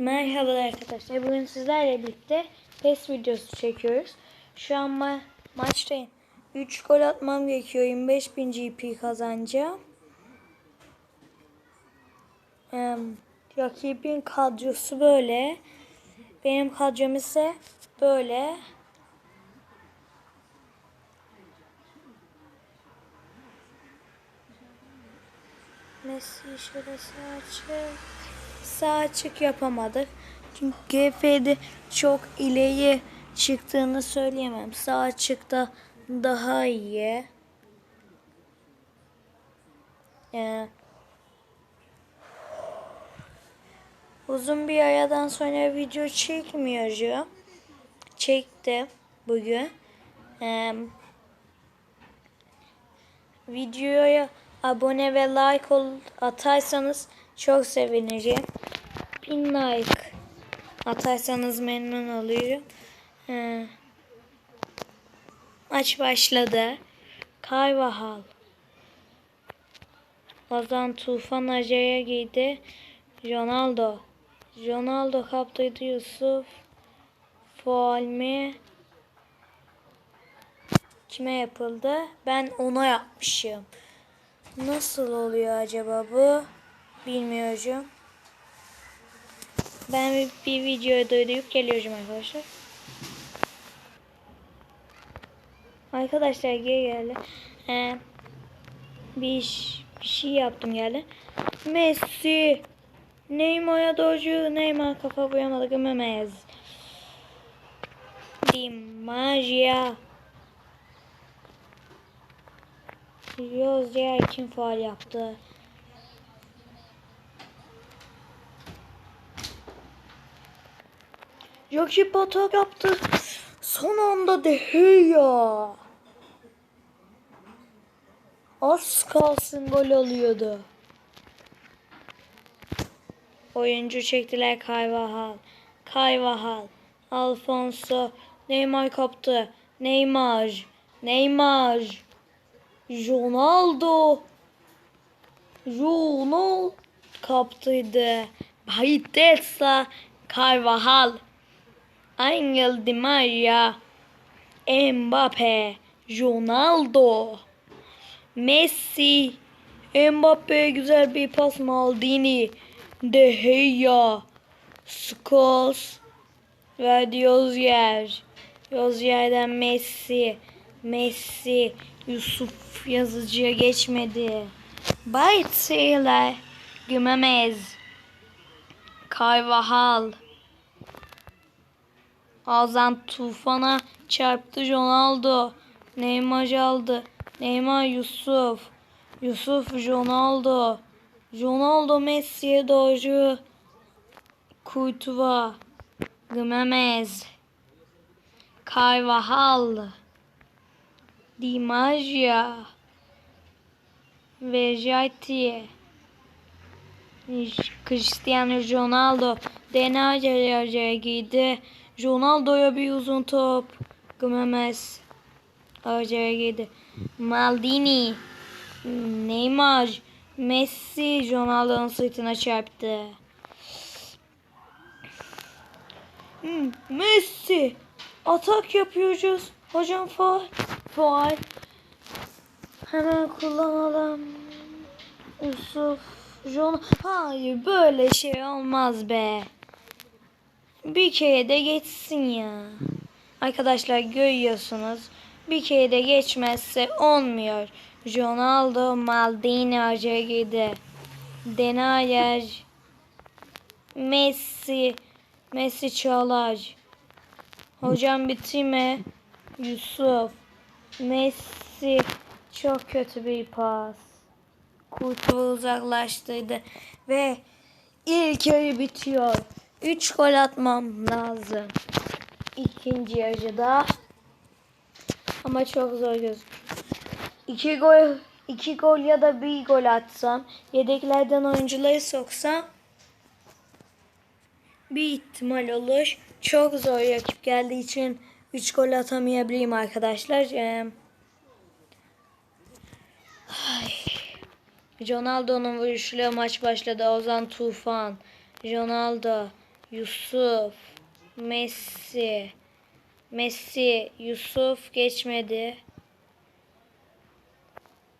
Merhaba arkadaşlar. Bugün sizlerle birlikte PES videosu çekiyoruz. Şu an ma maçtayım. 3 gol atmam gerekiyor. 25.000 GP kazanacağım. Ee, rakibin kadrosu böyle. Benim kadrom ise böyle. Messi sağ açık. Sağ açık yapamadık. Çünkü GF'de çok ileri çıktığını söyleyemem. Sağ açıkta daha iyi. Ee, uzun bir aradan sonra video çekmiyorum. Çektim bugün. Ee, videoya abone ve like ol atarsanız çok sevinirim. Bin like atarsanız memnun olurum. Ee, maç başladı. Carvajal. Ozan Tufan Aca'ya giydi. Ronaldo. Ronaldo kaptıydı Yusuf. Faal mi? Kime yapıldı? Ben ona yapmışım. Nasıl oluyor acaba bu? Bilmiyorum. Ben bir, bir videoyu duyurup geliyorum arkadaşlar. Arkadaşlar geri geldi. Ee, bir, iş- bir şey yaptım geldi. Messi. Neymar'a doğru Neymar kafa vuramadı gömemez. Di Maria. Rozya kim faal yaptı? Rakip atak yaptı. Son anda Deheya. Az kalsın gol alıyordu. Oyuncu çektiler Kayvahal. Kayvahal. Alfonso. Neymar kaptı. Neymar. Neymar. Ronaldo. Ronaldo kaptıydı. Baitesa. Carvajal. Angel Di Maria. Mbappe. Ronaldo. Messi. Mbappe güzel bir pas Maldini. De Gea. Scholes. Verdi Yozier. Yozier'den Messi. Messi. Yusuf yazıcıya geçmedi. Baytseyle. Gümemez. Carvajal. Azan tufana çarptı Ronaldo. Neymar aldı. Neymar Yusuf. Yusuf Ronaldo. Ronaldo Messi'ye doğru. Kurtuva. Gomez. Carvajal. Di Maria. Vejati. Cristiano Ronaldo. Denacer'e giydi. Ronaldo'ya bir uzun top. Gomez. Arca'ya girdi. Maldini. Neymar. Messi Ronaldo'nun sırtına çarptı. Hmm, Messi. Atak yapıyoruz. Hocam faal. Faal. Hemen kullanalım. Yusuf. Ron Hayır böyle şey olmaz be. Bir kere de geçsin ya. Arkadaşlar görüyorsunuz. Bir kere de geçmezse olmuyor. Ronaldo Maldini Hoca girdi. Denayer. Messi. Messi çalar. Hocam bitirme. Yusuf. Messi. Çok kötü bir pas. Kurtuğu uzaklaştırdı. Ve ilk yarı bitiyor. 3 gol atmam lazım. İkinci yarıda. Ama çok zor gözüküyor. 2 gol, 2 gol ya da bir gol atsam, yedeklerden oyuncuları soksam bir ihtimal olur. Çok zor rakip geldiği için 3 gol atamayabilirim arkadaşlar. Ee. Ronaldo'nun vuruşuyla maç başladı. Ozan Tufan. Ronaldo. Yusuf. Messi. Messi. Yusuf geçmedi.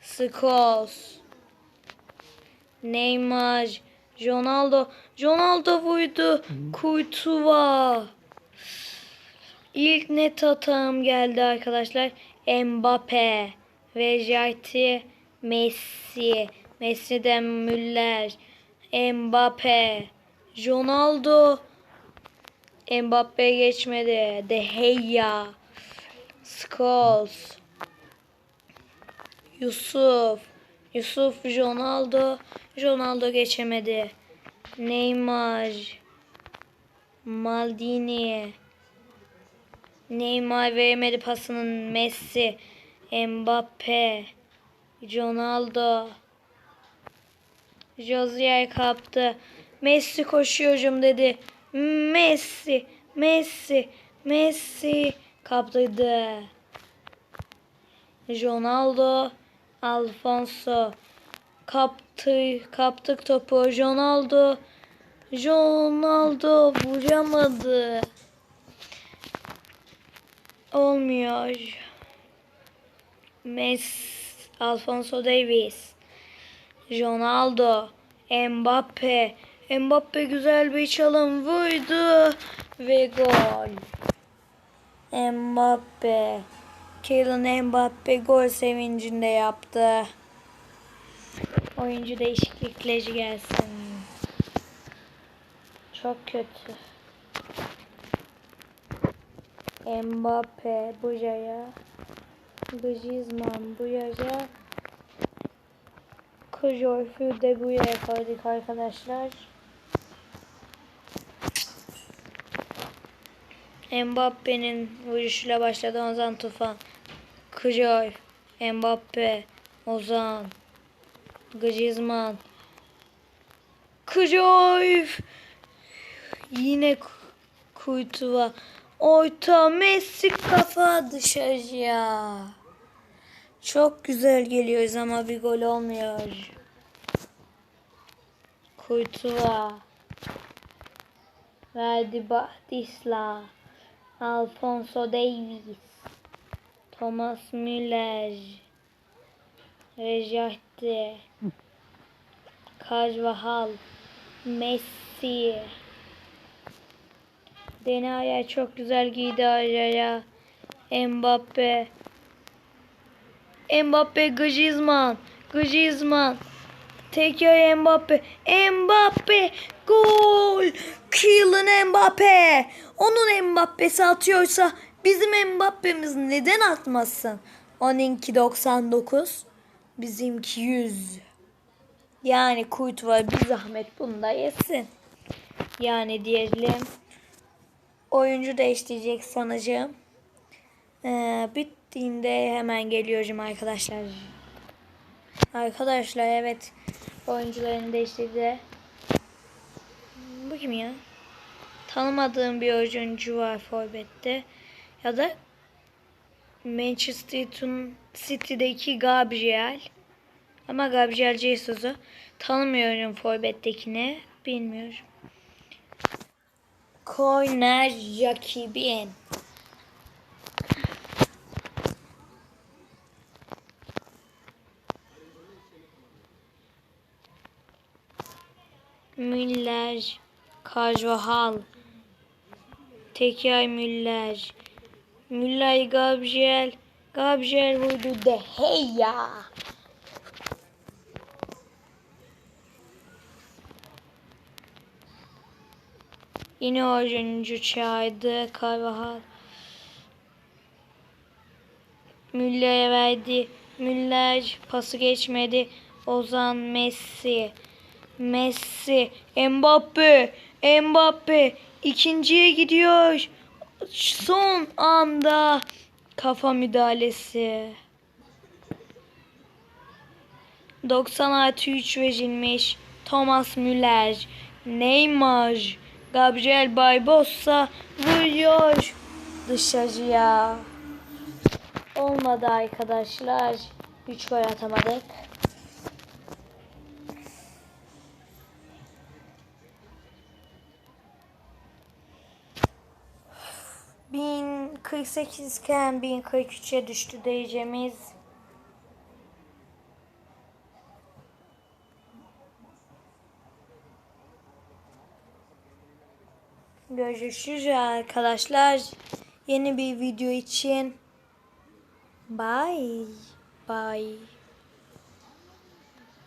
Scholes. Neymar. Ronaldo. Ronaldo vurdu. Kurtuva. İlk net hatam geldi arkadaşlar. Mbappe. Vejati. Messi. Messi'den Müller. Mbappe. Ronaldo. Mbappe geçmedi. De Gea. Scholes. Yusuf. Yusuf Ronaldo. Ronaldo geçemedi. Neymar. Maldini. Neymar veremedi pasının Messi. Mbappe. Ronaldo. Jozier kaptı. Messi koşuyorum dedi. Messi. Messi. Messi kaptırdı. Ronaldo. Alfonso. Kaptı, kaptık topu. Ronaldo. Ronaldo vuramadı. Olmuyor. Messi. Alfonso Davis. Ronaldo. Mbappe. Mbappe güzel bir çalım vurdu. Ve gol. Mbappe. Kylian Mbappe gol sevincinde yaptı. Oyuncu değişiklikleri gelsin. Çok kötü. Mbappe buraya. Griezmann buraya. Kujorfu de buraya koyduk arkadaşlar. Mbappe'nin vuruşuyla başladı Ozan Tufan. Kujor, Mbappe, Ozan, Griezmann. Kujor. Yine Ku- Kurtuva. Orta Messi kafa dışarıya. Çok güzel geliyoruz ama bir gol olmuyor. Kurtuva. Verdi Batisla. Alfonso Davis. Thomas Müller. Rejahti. Carvajal. Messi. Denaya çok güzel giydi araya. Mbappe. Mbappe Griezmann. Griezmann. Tekrar Mbappe. Mbappe. Gol. Kylian Mbappe. Onun Mbappe'si atıyorsa bizim Mbappe'miz neden atmasın? Onunki 99. Bizimki 100. Yani kurt var bir zahmet bunu da yesin. Yani diyelim. Oyuncu değiştirecek sanacağım. Ee, bittiğinde hemen geliyorum arkadaşlar. Arkadaşlar evet oyuncularını değiştirdi. Kim ya? Tanımadığım bir oyuncu var forvette. Ya da Manchester City'deki Gabriel. Ama Gabriel Jesus'u tanımıyorum forvettekini. Bilmiyorum. Korner Jakibin. Müller, Carvajal, Tekay Müller, Müller Gabriel, Gabriel vurdu de Heya. Yine oyuncu çağırdı Carvajal. Müller'e verdi. Müller pası geçmedi. Ozan Messi. Messi. Mbappe. Mbappe. ikinciye gidiyor. Son anda kafa müdahalesi. 90 artı 3 verilmiş. Thomas Müller. Neymar. Gabriel Barbosa vuruyor dışarıya. Olmadı arkadaşlar. 3 gol atamadık. 1048 iken 1043'e düştü diyeceğimiz. Görüşürüz arkadaşlar. Yeni bir video için. Bye. Bye.